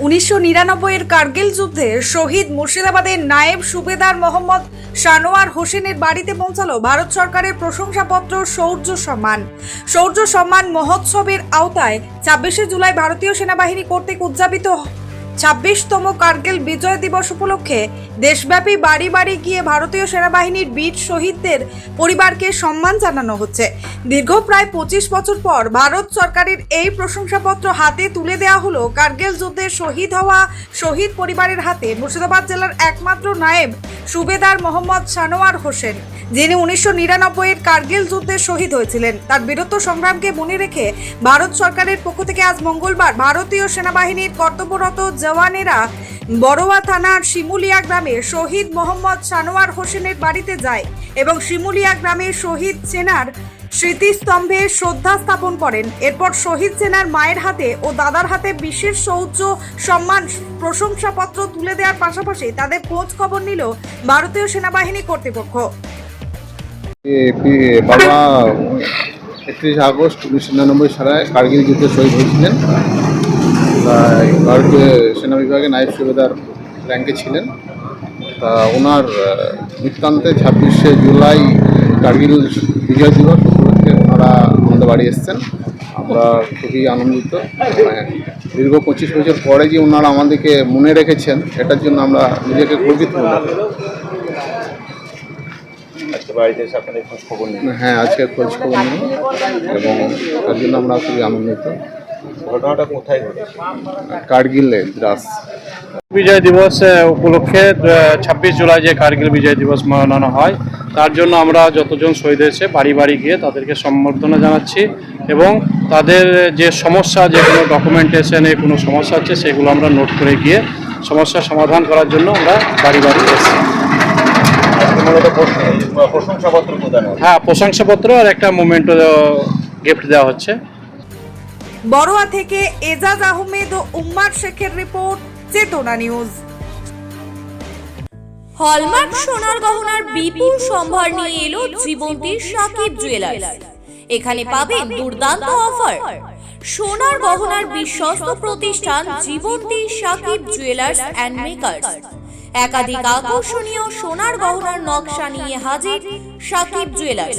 উনিশশো নিরানব্বইয়ের কার্গিল যুদ্ধে শহীদ মুর্শিদাবাদের নায়েব সুবেদার মোহাম্মদ সানোয়ার হোসেনের বাড়িতে পৌঁছালো ভারত সরকারের প্রশংসাপত্র শৌর্য সম্মান। শৌর্য সম্মান মহোৎসবের আওতায় ছাব্বিশে জুলাই ভারতীয় সেনাবাহিনী কর্তৃক উদযাপিত ছাব্বিশতম কার্গিল বিজয় দিবস উপলক্ষে দেশব্যাপী বাড়ি বাড়ি গিয়ে ভারতীয় সেনাবাহিনীর বীর শহীদদের পরিবারকে সম্মান জানানো হচ্ছে। দীর্ঘ প্রায় পঁচিশ বছর পর ভারত সরকারের এই প্রশংসাপত্র হাতে তুলে দেওয়া হলো কার্গিল যুদ্ধে শহীদ হওয়া শহীদ পরিবারের হাতে। মুর্শিদাবাদ জেলার একমাত্র নায়েব সুবেদার মোহাম্মদ সানোয়ার হোসেন, যিনি উনিশশো নিরানব্বইয়ের কার্গিল যুদ্ধে শহীদ হয়েছিলেন। তার বীরত্ব সংগ্রামকে মনে রেখে ভারত সরকারের পক্ষ থেকে আজ মঙ্গলবার ভারতীয় সেনাবাহিনীর কর্তব্যরত জওয়ানেরা বড়োয়া থানার শিমুলিয়া গ্রামে শহীদ মোহাম্মদ সানোয়ার হোসেনের বাড়িতে যায় এবং শিমুলিয়া গ্রামে শহীদ সেনার স্মৃতিস্তম্ভে শ্রদ্ধা স্থাপন করেন। এরপর শহীদ সেনার মায়ের হাতে ও দাদার হাতে বিশেষ শৌর্য সম্মান, প্রশংসাপত্র তুলে দেওয়ার পাশাপাশি তাদের খোঁজ খবর নিল ভারতীয় সেনাবাহিনী কর্তৃপক্ষ। বাবা একত্রিশ আগস্ট উনিশশো নিরানব্বই সালে কার্গিল যুদ্ধে শহীদ হয়েছিলেন। ভারতীয় সেনা বিভাগে নায়ব সুবেদার র্যাঙ্কে ছিলেন। তা ওনার বৃত্তান্তে ছাব্বিশে জুলাই কার্গিল বিজয় দিবস উপলক্ষে ওনারা আমাদের বাড়ি এসেছেন। আমরা খুবই আনন্দিত। মানে দীর্ঘ পঁচিশ বছর পরে যে ওনারা আমাদেরকে মনে রেখেছেন এটার জন্য আমরা নিজেকে গর্বিত হ্যাঁ আজকে খোঁজ খবর নিই এবং তার জন্য আমরা খুবই আনন্দিত। ঘটনাটা কোথায় ঘটেছে? কার্গিলে দ্রাস বিজয় দিবস উপলক্ষে ছাব্বিশ জুলাই যে কার্গিল বিজয় দিবস মানানো হয় তার জন্য আমরা যতজন শহীদ হয়েছে বাড়ি বাড়ি গিয়ে তাদেরকে সম্বর্ধনা জানাচ্ছি এবং তাদের যে সমস্যা যে কোনো ডকুমেন্টেশনে কোনো সমস্যা আছে সেগুলো আমরা নোট করে গিয়ে সমস্যার সমাধান করার জন্য আমরা বাড়ি বাড়ি এসেছি। হ্যাঁ প্রশংসাপত্র আর একটা মুমেন্ট গিফট দেওয়া হচ্ছে। বড়োয়া থেকে এজাজ আহমেদ ও উম্মার শেখের রিপোর্ট, চেতনা নিউজ। হলমার্ক সোনার গহনার বিপুল সম্ভার নিয়ে এলো জীবন্তীর সাকিব জুয়েলার্স এখানে পাবেন দুর্দান্ত অফার সোনার গহনার বিশ্বস্ত প্রতিষ্ঠান Jibonti Sakib jewellers and makers একাধিক আকর্ষণীয় সোনার গহনার নকশা নিয়ে হাজির সাকিব জুয়েলার্স